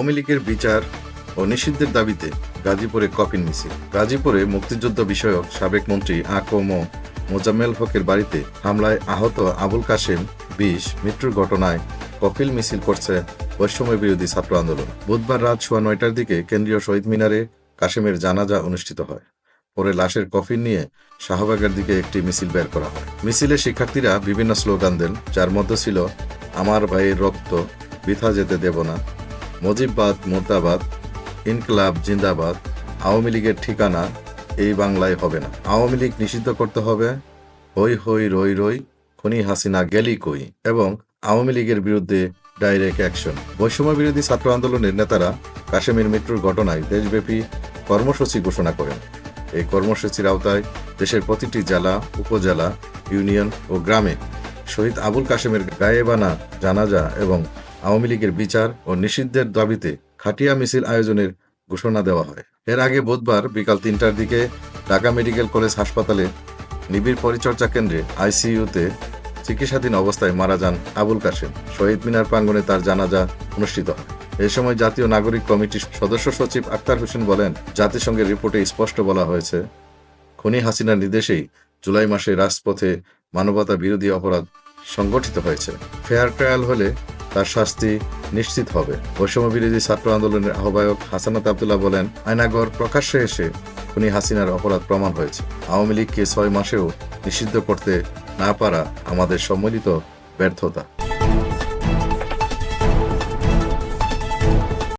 আওয়ামী লীগের বিচার ও নিষিদ্ধের দাবিতে গাজীপুরে কফিন মিছিল। গাজীপুরে মুক্তিযুদ্ধ বিষয়ক সাবেক মন্ত্রী আকম মোজাম্মেল হকের বাড়িতে হামলায় আহত আবুল কাশেম বিশ মৃত্যুর ঘটনায় কফিল মিছিল করছে বৈষম্য বিরোধী ছাত্র আন্দোলন। বুধবার রাত সোয়া নয়টার দিকে কেন্দ্রীয় শহীদ মিনারে কাশেমের জানাজা অনুষ্ঠিত হয়। পরে লাশের কফিন নিয়ে শাহবাগের দিকে একটি মিছিল বের করা হয়। মিছিলে শিক্ষার্থীরা বিভিন্ন স্লোগান দেন, যার মধ্যে ছিল, আমার ভাইয়ের রক্ত বৃথা যেতে দেব না। মুজিববাদ, মুর্দাবাদ, ইনকলাব, জিন্দাবাদ, আওয়ামী লীগের ঠিকানা এই বাংলায় হবে না। আওয়ামী লীগ নিষিদ্ধ করতে হবে। হই হই, রই রই, খনি হাসিনা গেলি কই? এবং আওয়ামী লীগের বিরুদ্ধে ডাইরেক্ট অ্যাকশন। বৈষম্য বিরোধী ছাত্র আন্দোলনের নেতারা কাশেমের মৃত্যুর ঘটনায় দেশব্যাপী কর্মসূচি ঘোষণা করেন। এই কর্মসূচির আওতায় দেশের প্রতিটি জেলা, উপজেলা, ইউনিয়ন ও গ্রামে শহীদ আবুল কাশেমের গায়েবানা, জানাজা এবং আওয়ামী লীগের বিচার ও নিষিদ্ধের দাবিতে খাটিয়া মিছিল আয়োজনের ঘোষণা দেওয়া হয়। এর আগে বুধবার বিকাল তিনটার দিকে ঢাকা মেডিকেল কলেজ হাসপাতালে নিবিড় পরিচর্যা কেন্দ্রে আইসিইউতে চিকিৎসাধীন অবস্থায় মারা যান আবুল কাশেম। শহীদ মিনার প্রাঙ্গণে তার জানাজা অনুষ্ঠিত হয়। এ সময় জাতীয় নাগরিক কমিটির সদস্য সচিব আক্তার হোসেন বলেন, জাতিসংঘের রিপোর্টে স্পষ্ট বলা হয়েছে, খনি হাসিনার নির্দেশেই জুলাই মাসে রাজপথে মানবতা বিরোধী অপরাধ সংগঠিত হয়েছে। ফেয়ার ট্রায়াল হলে তার শাস্তি নিশ্চিত হবে। বৈষম্য বিরোধী ছাত্র আন্দোলনের আহ্বায়ক হাসানাত আবদুল্লাহ বলেন, আয়নাগর প্রকাশ্যে এসে খুনি হাসিনার অপরাধ প্রমাণ হয়েছে। আওয়ামী লীগকে ছয় মাসেও নিষিদ্ধ করতে না পারা আমাদের সম্মিলিত ব্যর্থতা।